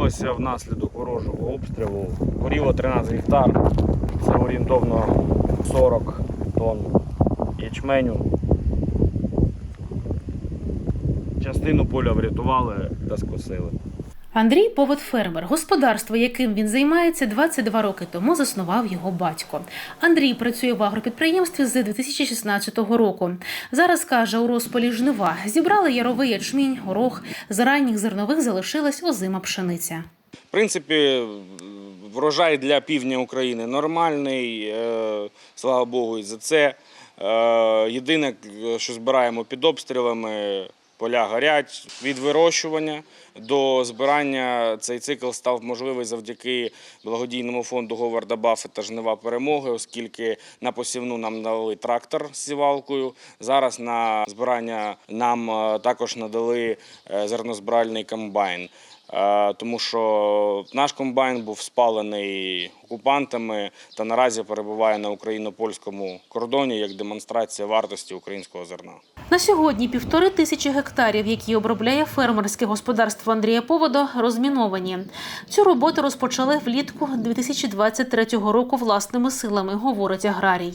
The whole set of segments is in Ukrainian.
Загорілося внаслідок ворожого обстрілу. Горіло 13 гектар. Це орієнтовно 40 тонн ячменю. Частину поля врятували та скосили. Андрій Повод фермер. Господарство, яким він займається, 22 роки тому заснував його батько. Андрій працює в агропідприємстві з 2016 року. Зараз каже, у розпалі жнива зібрали яровий ячмінь, горох. З ранніх зернових залишилась озима пшениця. В принципі, врожай для півдня України нормальний, е, слава Богу, і за це. Е, Єдине, що збираємо під обстрілами, поля горять. Від вирощування до збирання цей цикл став можливий завдяки благодійному фонду Говарда Баффета «Жнива перемоги, оскільки на посівну нам дали трактор з сівалкою. Зараз на збирання нам е, також надали е, зернозбиральний комбайн. Е, тому що наш комбайн був спалений окупантами та наразі перебуває на україно-польському кордоні як демонстрація вартості українського зерна. На сьогодні півтори тисячі гектарів, які обробляє фермерське господарство Андрія Повода, розміновані. Цю роботу розпочали влітку 2023 року власними силами, говорить аграрій.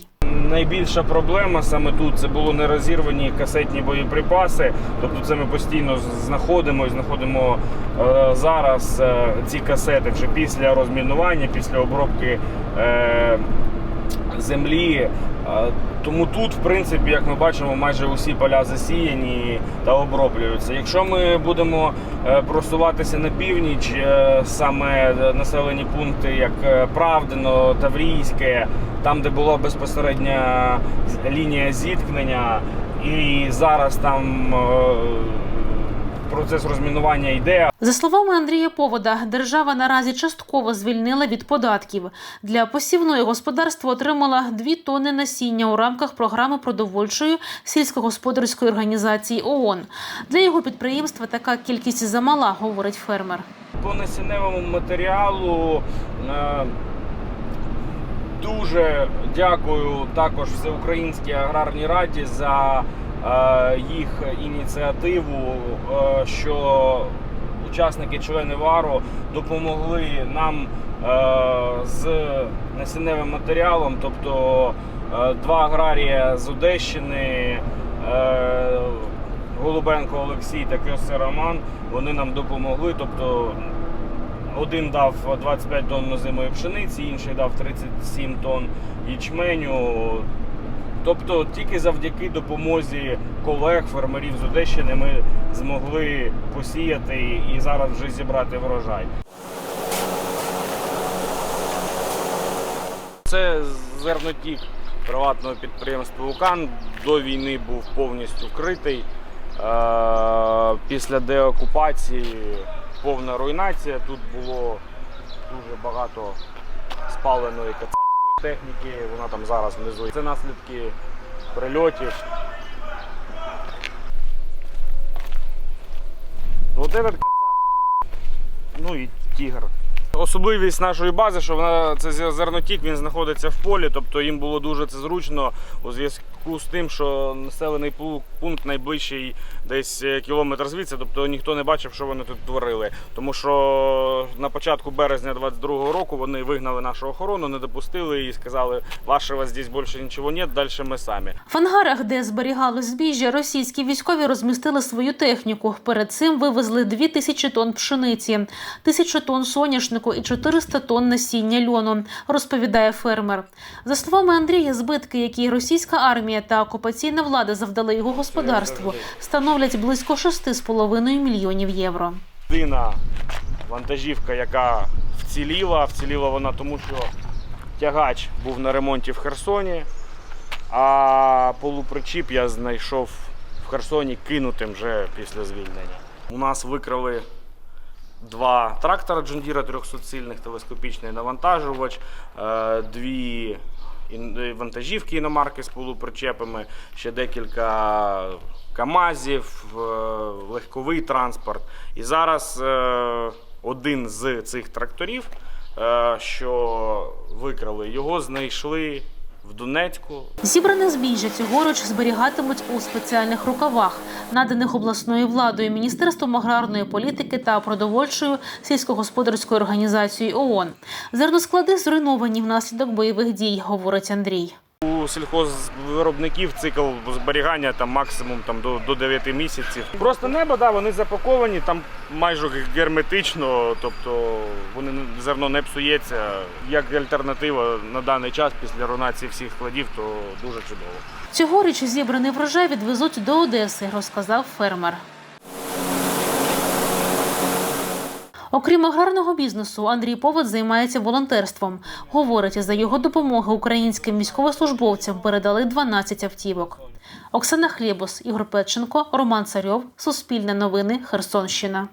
Найбільша проблема саме тут це було нерозірвані касетні боєприпаси. Тобто, це ми постійно знаходимо і знаходимо е, зараз е, ці касети вже після розмінування, після обробки е, землі. Е, Тому тут, в принципі, як ми бачимо, майже усі поля засіяні та оброблюються. Якщо ми будемо е, просуватися на північ, е, саме населені пункти, як е, Правдино, Таврійське, там, де була безпосередня лінія зіткнення, і зараз там е, процес розмінування йде. За словами Андрія Повода, держава наразі частково звільнила від податків. Для посівної господарство отримало 2 тонни насіння у рамках програми продовольчої сільськогосподарської організації ООН. Для його підприємства така кількість замала, говорить фермер. По насінневому матеріалу е, дуже дякую також Всеукраїнській аграрній раді за їх ініціативу, е, що учасники члени ВАРу допомогли нам е, з насінневим матеріалом, тобто е, два аграрія з Одещини. е, Голубенко Олексій та Кьосе Роман, вони нам допомогли. Тобто один дав 25 тонн озимої пшениці, інший дав 37 тонн ячменю. Тобто тільки завдяки допомозі колег, фермерів з Одещини ми змогли посіяти і зараз вже зібрати врожай. Це зернотік приватного підприємства Укан. До війни був повністю вкритий. Е, Після деокупації повна руйнація. Тут було дуже багато спаленої техніки. Вона там зараз внизу. Це наслідки прильотів. Вот этот кацапський, ну і тігр. Особливість нашої бази, що вона це зернотік, він знаходиться в полі, тобто їм було дуже це зручно у зв'язку з тим, що населений пункт найближчий десь е, кілометр звідси, тобто ніхто не бачив, що вони тут творили. Тому що на початку березня 22-го року вони вигнали нашу охорону, не допустили і сказали, вашого здесь більше нічого нет, далі ми самі. В ангарах, де зберігали збіжжя, російські військові розмістили свою техніку. Перед цим вивезли 2 тисячі тонн пшениці, тисячу тонн соняшнику і 400 тонн насіння льону, розповідає фермер. За словами Андрія, збитки, які російська армія та окупаційна влада завдали його господарству, становлять близько 6,5 мільйонів євро. єдина вантажівка, яка вціліла. Вціліла вона тому, що тягач був на ремонті в Херсоні, а полупричіп я знайшов в Херсоні кинутим вже після звільнення. У нас викрали два трактора Джондіра 300-сильних, телескопічний навантажувач, е, дві вантажівки іномарки з полупричепами, ще декілька КАМАЗів, е, легковий транспорт. І зараз е, один з цих тракторів, що викрали, його знайшли в Донецьку. Зібране збіжжя цьогоріч зберігатимуть у спеціальних рукавах, наданих обласною владою, міністерством аграрної політики та продовольчою сільськогосподарською організацією ООН. Зерносклади зруйновані внаслідок бойових дій, говорить Андрій. У сільхозвиробників цикл зберігання там максимум там до, до 9 місяців. Просто небо, да, вони запаковані там майже герметично, тобто вони зерно не псується. Як альтернатива на даний час після руйнації всіх складів, то дуже чудово. Цьогоріч зібраний врожай відвезуть до Одеси, розказав фермер. Окрім аграрного бізнесу, Андрій Повод займається волонтерством. Говорить, за його допомоги українським військовослужбовцям передали 12 автівок. Оксана Хлєбус, Ігор Петченко, Роман Царьов, Суспільне новини, Херсонщина.